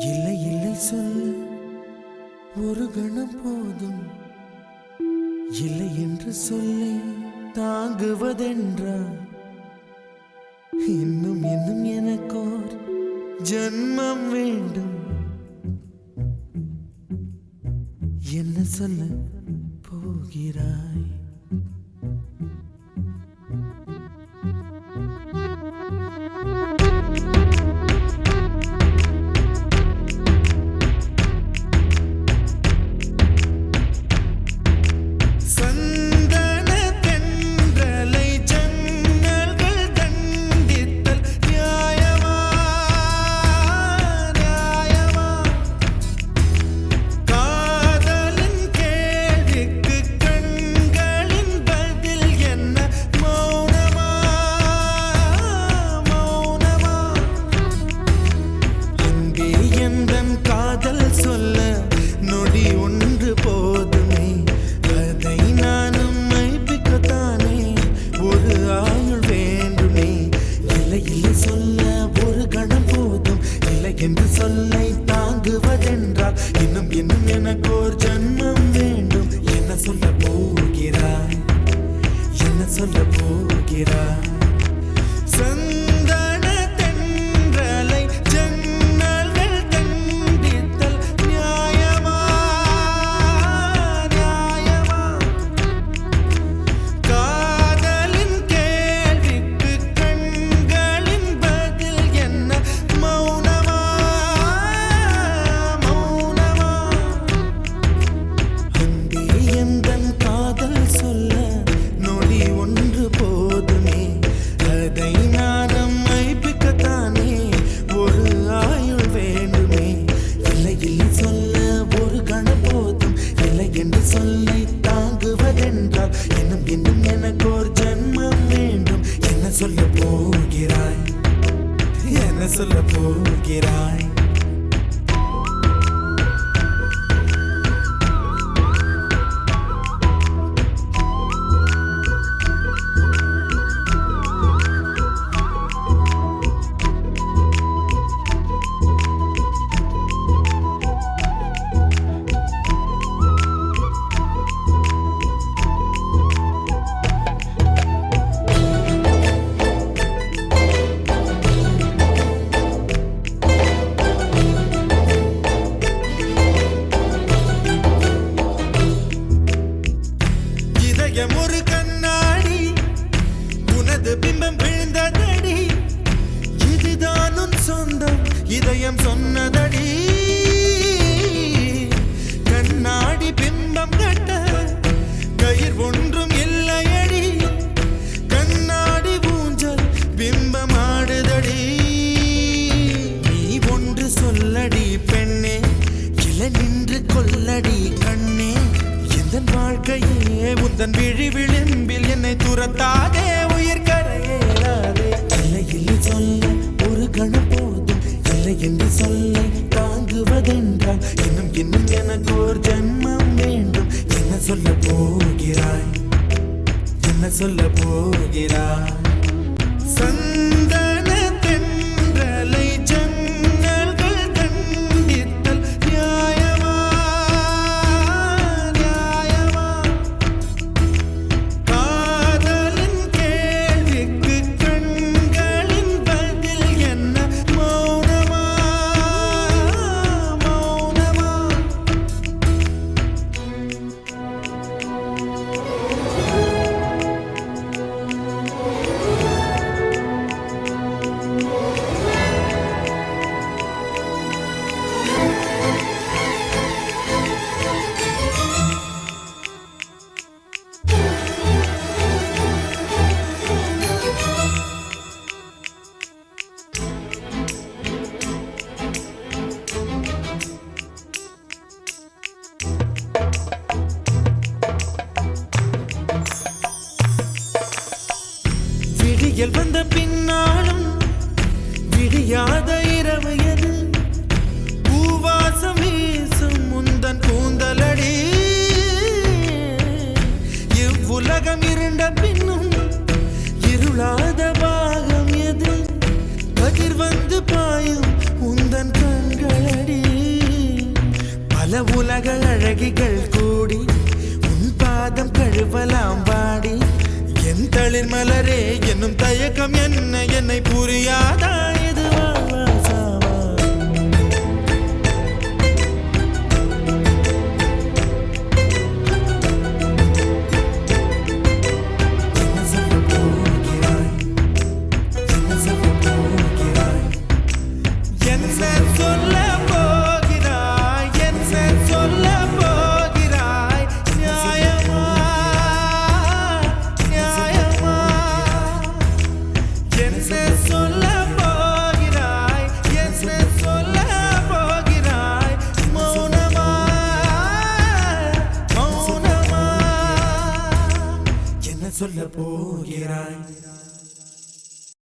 இல்லை இல்லை சொல்ல ஒரு கணம் போதும். இல்லை என்று சொல்லை தாங்குவதென்றா இன்னும் இன்னும் எனக்கோர் ஜன்மம் வேண்டும். என்ன சொல்ல போகிறாய்? சொல்லி தாங்குவதென்றால் இன்னும் இன்னும் எனக்கு ஒரு ஜன்மம் வேண்டும். என்ன சொல்ல போகிறாய்? என்ன சொல்ல போகிறாய்? சொந்தம் இதயம் சொன்னதடி. கண்ணாடி பிம்பம் கட்ட கயிர் ஒன்றும் இல்லையடி. கண்ணாடி ஊஞ்சல் பிம்பம் ஆடுதடி நீ ஒன்று சொல்லடி பெண்ணே இல நின்று கொல்லடி கண்ணே. எந்த வாழ்க்கையே உந்தன் விழி விளிம்பில் என்னை துரத்தாதே என்று சொல்ல தாங்குவதென்றால் இன்னும் இன்னும் எனக்கு ஒரு ஜென்மம் வேண்டும். என்ன சொல்ல போகிறாய்? என்ன சொல்ல போகிறாய்? சந்த புயல் வந்த பின்னாலும் விடியாத இரவு எது? பூவாசம் வீசும் முந்தன் கூந்தலடி. இவ்வுலகம் இருண்ட பின்னும் இருளாத பாகம் எது? கதிர் வந்து பாயும் உந்தன் கண்களடி. பல உலக அழகிகள் என் மலரே என்னும் தயக்கம் என்ன? என்னை புரியாதா? போகிறாய்